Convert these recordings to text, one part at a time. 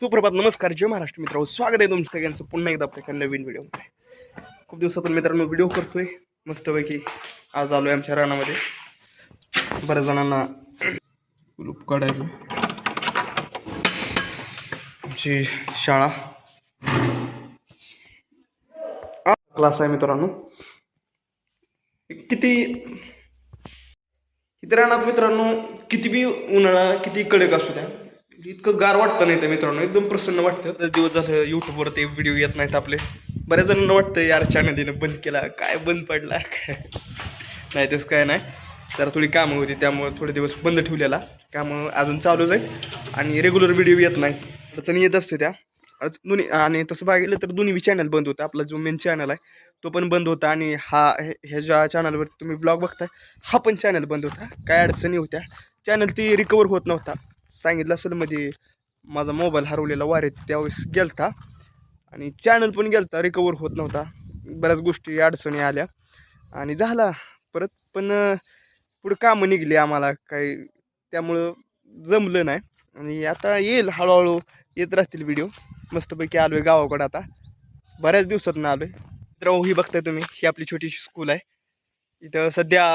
सुप्रभात नमस्कार. जय महाराष्ट्र मित्रांनो. स्वागत आहे तुमचं सगळ्यांचं. पुन्हा एकदा आपल्या एका नवीन व्हिडिओमध्ये. खूप दिवसातून मित्रांनो व्हिडिओ करतोय. मस्तपैकी आज आलो आहे आमच्या रानामध्ये. बऱ्याच जणांना कुलूप काढायचं. आमची शाळा. क्लास आहे मित्रांनो. किती इथे रानात मित्रांनो? किती बी उन्हाळा किती कडक असू द्या. इतकं गार वाटतं नाही तर मित्रांनो एकदम प्रसन्न वाटतं. दस दिवस झालं यूट्यूबवर ते व्हिडिओ येत नाहीत आपले. बऱ्याच जणांना वाटतं यार चॅनल बंद केला काय बंद पडला काय? नाही तसं काय नाही. तर थोडी कामं होती त्यामुळं थोडे दिवस बंद ठेवलेला. कामं अजून चालूच आहे आणि रेग्युलर व्हिडिओ येत नाही. अडचणी येत असते त्या. दोन्ही आणि तसं बघितलं तर दोन्ही चॅनल बंद होतं. आपला जो मेन चॅनल आहे तो पण बंद होता. आणि हा हे- ह्या ज्या चॅनलवरती तुम्ही ब्लॉग बघताय हा पण चॅनल बंद होता. काय अडचणी होत्या? चॅनल ती रिकवर होत नव्हता. सांगितलं असेल मध्ये माझा मोबाईल हरवलेला वारेत त्यावेळेस गेलता. आणि चॅनल पण गेलता रिकवर होत नव्हता. बऱ्याच गोष्टी अडचणी आल्या. आणि झाला परत पण पुढं कामं निघली आम्हाला काही. त्यामुळं जमलं नाही. आणि आता येईल हळूहळू येत राहतील व्हिडिओ मस्तपैकी आलो आहे गावाकडं आता. बऱ्याच दिवसातून आलो आहे मित्रांनो ही बघताय तुम्ही ही आपली छोटीशी स्कूल आहे. इथं सध्या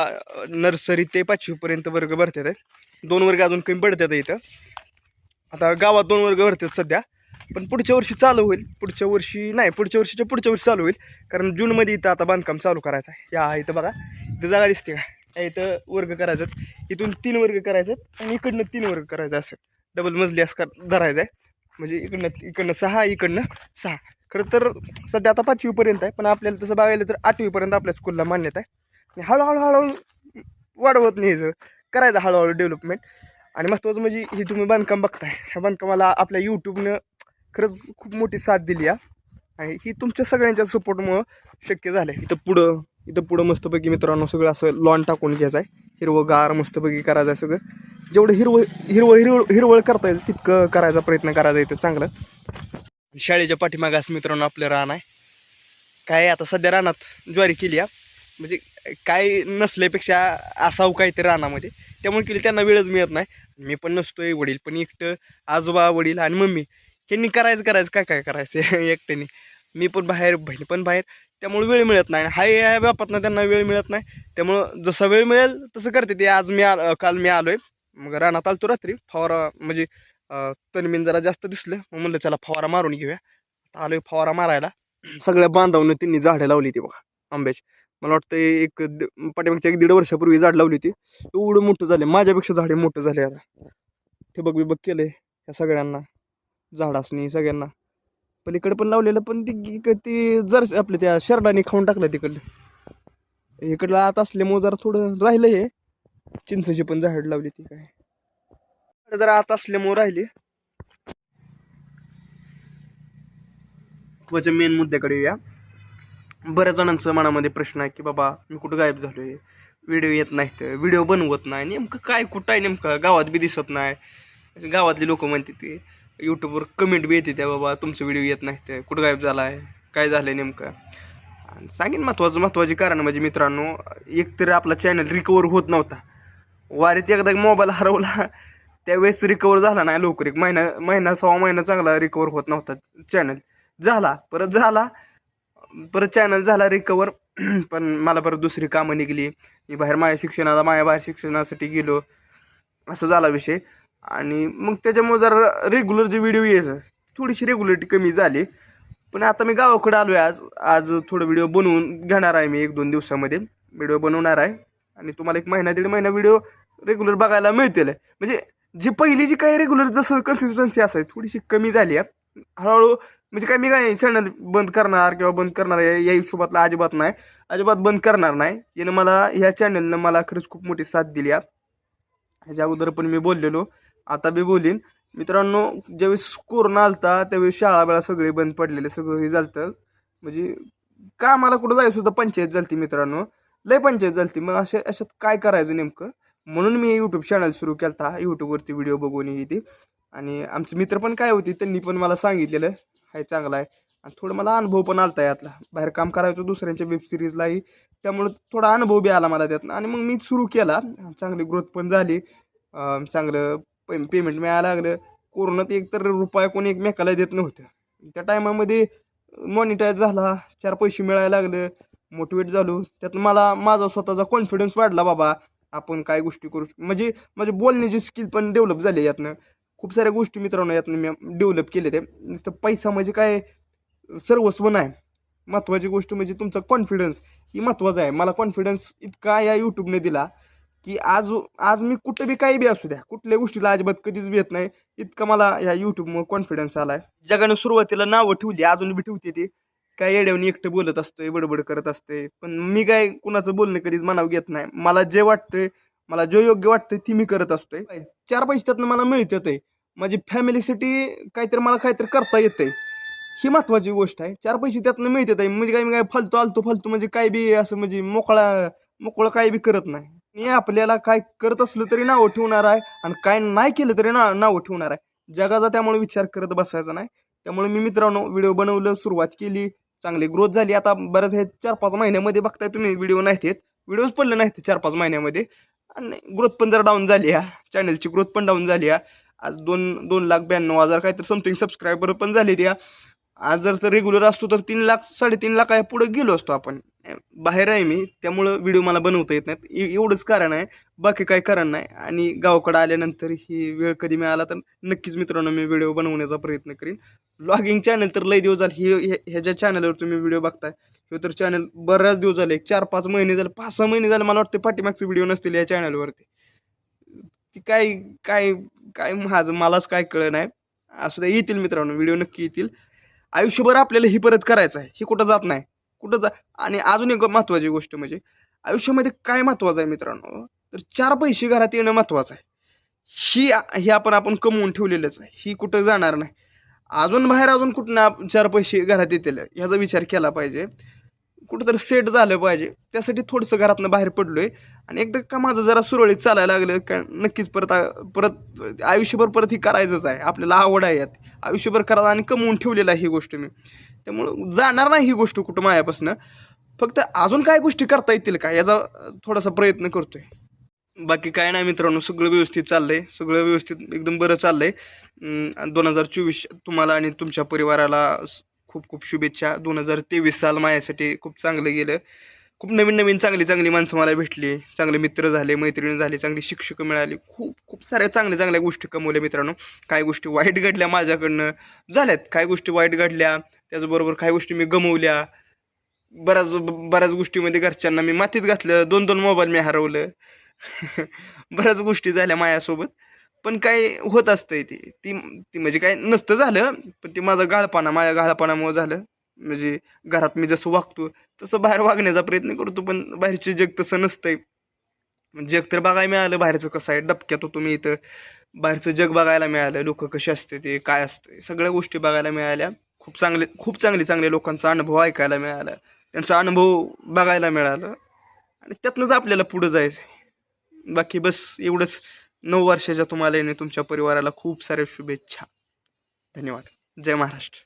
नर्सरी ते पाचवीपर्यंत वर्ग भरतात आहे दोन वर्ग अजून कमी पडतात इथं. आता गावात दोन वर्ग भरतात सध्या. पण पुढच्या वर्षी चालू होईल. पुढच्या वर्षी नाही पुढच्या वर्षीच्या पुढच्या वर्षी चालू होईल. कारण जूनमध्ये इथं आता बांधकाम चालू करायचं आहे. या इथं बघा. इथं जागा दिसते का? या इथं वर्ग करायचं इथून तीन वर्ग करायचं आणि इकडनं तीन वर्ग करायचं असं. डबल मजली असं कर धरायचं आहे. म्हणजे इकडनं इकडनं सहा इकडनं सहा. खरं तर सध्या आता पाचवीपर्यंत आहे. पण आपल्याला तसं बघायला तर आठवीपर्यंत आपल्या स्कूलला मान्यता आहे. आणि हळूहळू हळूहळू वाढवत नाही करायचं हळूहळू डेव्हलपमेंट आणि महत्त्वाचं म्हणजे हे तुम्ही बांधकाम बघताय. ह्या बांधकामाला आपल्या यूट्यूबनं खरंच खूप मोठी साथ दिली आहे आणि ही तुमच्या सगळ्यांच्या सपोर्टमुळं शक्य झालं आहे इथं पुढं इथं पुढं मस्तपैकी मित्रांनो सगळं असं लॉन टाकून घ्यायचं आहे. हिरवं गार मस्तपैकी करायचं आहे सगळं. जेवढं हिरवं हिरवळ हिरवळ हिरवळ करता येईल तितकं करायचा प्रयत्न करायचा इथं चांगलं. शाळेच्या पाठीमागास मित्रांनो आपलं रान आहे. काय आता? सध्या रानात ज्वारी केली आहे म्हणजे काय नसल्यापेक्षा असावं काय ते रानामध्ये त्यामुळे केली त्यांना वेळच मिळत नाही. मी पण नसतोय वडील पण एकटं आजोबा वडील आणि मम्मी. ह्यांनी करायचं करायचं काय काय करायचं? एकट्याने. मी पण बाहेर बहीण पण बाहेर. त्यामुळे वेळ मिळत नाही. हाय या बापातनं त्यांना वेळ मिळत नाही. त्यामुळं जसा वेळ मिळेल तसं करते ते. आज मी आ काल मी आलो आहे मग रानात आलतो रात्री. फवारा म्हणजे तनमीन जरा जास्त दिसलं. मग म्हणलं चला फवारा मारून घेऊया. आलो आलोय फवारा मारायला. सगळ्या बांधवनं त्यांनी झाडं लावली ती बघा आंब्याची. मला वाटतं एक द- पाठीमागच्या एक दीड वर्षापूर्वी झाड लावली होती. एवढं मोठं झालं माझ्यापेक्षा झाडे मोठं झाले आता. ते बघ बिबग केलं आहे ह्या सगळ्यांना. झाडासनी सगळ्यांना. पलीकडे पण लावलेलं पण ती गी- ती जर आपल्या त्या शरडाने खाऊन टाकलं तिकडलं. इकडलं आत असल्यामुळं जरा थोडं राहिलं हे. चिंचेची पण झाड लावली ती काय. जरा आत असल्यामुळं राहिली. महत्त्वाच्या मेन मुद्द्याकडे येऊया. बऱ्याच जणांचं मनामध्ये प्रश्न आहे की बाबा मी कुठं गायब झालो आहे व्हिडिओ येत नाहीत व्हिडिओ बनवत नाही. नेमकं काय कुठं आहे नेमकं? गावात बी दिसत नाही. गावातली लोक म्हणते ते यूट्यूबवर कमेंट बी येते त्या बाबा तुमचं व्हिडिओ येत नाहीत. कुठं गायब झाला आहे काय झालं आहे नेमकं? आणि सांगेन महत्त्वाचं महत्त्वाची कारण म्हणजे मित्रांनो एकतर आपला चॅनल रिकवर होत नव्हता. वारीत एकदा मोबाईल हरवला त्यावेळेस रिकवर झाला नाही लवकर. एक महिना महिना सव्वा महिना चांगला रिकवर होत नव्हता चॅनल झाला परत झाला. परत चॅनल झाला रिकवर पण मला परत दुसरी कामं निघली. मी बाहेर माझ्या शिक्षणाला माझ्या बाहेर शिक्षणासाठी गेलो. असं झाला विषय. आणि मग त्याच्यामुळे जरा रेग्युलर जे व्हिडिओ यायचं थोडीशी रेग्युलरिटी कमी झाली. पण आता मी गावाकडे आलो आहे आज. आज थोडं व्हिडिओ बनवून घेणार आहे मी एक दोन दिवसामध्ये. व्हिडिओ बनवणार आहे. आणि तुम्हाला एक महिना दीड महिना व्हिडिओ रेग्युलर बघायला मिळतील. म्हणजे जी पहिली जी काही रेग्युलर जसं कन्सिस्टन्सी असायची थोडीशी कमी झाली आहे. हळूहळू म्हणजे काय मी काय चॅनल बंद करणार किंवा बंद करणार या हिशोबातला अजिबात नाही. अजिबात बंद करणार नाही. यानं मला ह्या चॅनलनं मला खरंच खूप मोठी साथ दिली ह्याच्या अगोदर पण मी बोललेलो आता बी बोलीन. मित्रांनो ज्यावेळेस कोरोना आलता त्यावेळेस शाळा वेळा सगळे बंद पडलेले सगळं हे झालं म्हणजे का मला कुठं जायचं होतं पंचायत झालती मित्रांनो. लय पंचायत झालती. मग अशा अशात काय करायचं नेमकं? म्हणून मी यूट्यूब चॅनल सुरू केला होता यूट्यूबवरती व्हिडिओ बघून येते आणि आमचे मित्र पण काय होते त्यांनी पण मला सांगितलेलं. आहे चांगला आहे. आणि थोडं मला अनुभव पण आलता यातला. बाहेर काम करायचो दुसऱ्यांच्या वेब सिरीजलाही त्यामुळं थोडा अनुभव बी आला मला त्यातनं. आणि मग मी सुरू केला. चांगली ग्रोथ पण झाली. चांगलं पे पेमेंट मिळायला लागलं. कोरोनात एकतर रुपया कोणी एकमेकाला देत नव्हतं. त्या टायमामध्ये मॉनिटाईज झाला. चार पैसे मिळायला लागलं. मोटिवेट झालो. त्यातनं मला माझा स्वतःचा कॉन्फिडन्स वाढला बाबा. आपण काय गोष्टी करू म्हणजे माझे बोलण्याची स्किल पण डेव्हलप झाली यातनं. खूप साऱ्या गोष्टी मित्रांनो यातनं मी डेव्हलप केले ते. नुसतं पैसा म्हणजे काय? सर्वस्व नाही. महत्त्वाची गोष्ट म्हणजे तुमचा कॉन्फिडन्स ही महत्त्वाचं आहे. मला कॉन्फिडन्स इतका या यूट्यूबने दिला की आज आज मी कुठं बी काही बी असू द्या कुठल्या गोष्टीला अजिबात कधीच भेट नाही. इतका मला ह्या यूट्यूबमुळे कॉन्फिडन्स आला आहे जगानं सुरुवातीला नावं ठेवली अजून बी ठेवते ती. काय येड्यावनी एकटं बोलत असतंय बडबड करत असते पण मी काय कुणाचं बोलणं कधीच मनाव घेत नाही. मला जे वाटतंय मला जे योग्य वाटतंय ती मी करत असतोय. चार पैसे त्यातनं मला मिळतात आहे माझी फॅमिलीसाठी काहीतरी मला काहीतरी करता येतंय. ही महत्त्वाची गोष्ट आहे. चार पैसे त्यातनं मिळतात आहे म्हणजे काय मी काय फालतू आलतो फालतू म्हणजे काय बी असं म्हणजे मोकळा मोकळं काय बी करत नाही. मी आपल्याला काय करत असलं तरी नावं ठेवणार आहे आणि काय नाही केलं तरी ना नावं ठेवणार आहे. जगाचा त्यामुळे विचार करत बसायचा नाही. त्यामुळे मी मित्रांनो व्हिडिओ बनवलं सुरुवात केली. चांगली ग्रोथ झाली. आता बऱ्याच हे चार पाच महिन्यामध्ये बघताय तुम्ही व्हिडिओ नाहीत आहेत व्हिडिओज पडले नाहीत चार पाच महिन्यामध्ये. आणि ग्रोथ पण जरा डाऊन झाली आहे चॅनलची ग्रोथ पण डाऊन झाली आहे आज दोन दोन लाख ब्याण्णव हजार काहीतरी समथिंग सबस्क्रायबर पण झाले त्या आज जर तर रेग्युलर असतो तर तीन लाख साडेतीन लाख आहे पुढे गेलो असतो आपण. बाहेर आहे मी त्यामुळं व्हिडिओ मला बनवता येत नाहीत. एवढंच कारण आहे. बाकी काही कारण नाही. आणि गावाकडं आल्यानंतर ही वेळ कधी मिळाला तर नक्कीच मित्रांनो मी व्हिडिओ बनवण्याचा प्रयत्न करीन. ब्लॉगिंग चॅनल तर लय दिवस झाले. हे हे- ह्याच्या चॅनलवर तुम्ही व्हिडिओ बघताय हे तर चॅनल बऱ्याच दिवस झाले. एक चार पाच महिने झाले. पाच सहा महिने झाले मला वाटतं पाठीमागचे व्हिडिओ नसतील या चॅनलवरती ती काय काय काय माझं मलाच काय कळ नाही. असू द्या येतील मित्रांनो व्हिडिओ नक्की येतील. आयुष्यभर आपल्याला ही परत करायचं आहे. ही कुठं जात नाही. कुठं जा आणि अजून एक महत्त्वाची गोष्ट म्हणजे आयुष्यामध्ये काय महत्त्वाचं आहे मित्रांनो? तर चार पैसे घरात येणं महत्त्वाचं आहे. ही हे आपण आपण कमवून ठेवलेलंच आहे ही कुठं जाणार नाही. अजून बाहेर अजून कुठं चार पैसे घरात येतील ह्याचा विचार केला पाहिजे. कुठंतरी सेट झालं पाहिजे. त्यासाठी थोडंसं घरातनं बाहेर पडलो आहे आणि एकदा का माझं जरा सुरळीत चालायला लागलं का नक्कीच परत परत आयुष्यभर परत ही करायचंच आहे. आपल्याला आवड आहे यात. आयुष्यभर करा आणि कमवून ठेवलेलं आहे ही गोष्ट मी. त्यामुळं जाणार नाही ही गोष्ट कुठं मायापासनं फक्त अजून काय गोष्टी करता येतील का याचा थोडासा प्रयत्न करतोय. बाकी काय नाही मित्रांनो सगळं व्यवस्थित चाललंय. सगळं व्यवस्थित एकदम बरं चाललंय. दोन हजार चोवीस तुम्हाला आणि तुमच्या परिवाराला खूप खूप शुभेच्छा. दोन हजार तेवीस साल माझ्यासाठी खूप चांगलं गेलं. खूप नवीन नवीन चांगली चांगली माणसं मला भेटली. चांगले मित्र झाले मैत्रिणी झाले चांगली शिक्षक मिळाली. खूप खूप साऱ्या चांगल्या चांगल्या गोष्टी कमवल्या मित्रांनो. काही गोष्टी वाईट घडल्या माझ्याकडनं. झाल्यात. काय गोष्टी वाईट घडल्या. त्याचबरोबर काही गोष्टी मी गमवल्या. बऱ्याच बऱ्याच गोष्टीमध्ये घरच्यांना मी मातीत घातलं. दोन दोन मोबाईल मी हरवलं. बऱ्याच गोष्टी झाल्या माझ्यासोबत. पण काय होत असतंय ती. ती ती म्हणजे काय नसतं झालं पण ती माझा गाळपणा माझ्या गाळपणामुळे झालं. म्हणजे घरात मी जसं वागतो तसं बाहेर वागण्याचा प्रयत्न करतो पण बाहेरचे जग तसं नसतंय. म्हणजे जग तर बघायला मिळालं बाहेरचं कसं आहे डबक्यात होतो मी इथं. बाहेरचं जग बघायला मिळालं लोक कसे असते ते काय असते सगळ्या गोष्टी बघायला मिळाल्या. खूप चांगले खूप चांगले चांगले लोकांचा अनुभव ऐकायला मिळाला. त्यांचा अनुभव बघायला मिळालं. आणि त्यातनंच आपल्याला पुढं जायचं बाकी बस एवढंच. नऊ वर्षाच्या तुम्हाला आणि तुमच्या परिवाराला खूप साऱ्या शुभेच्छा. धन्यवाद. जय महाराष्ट्र.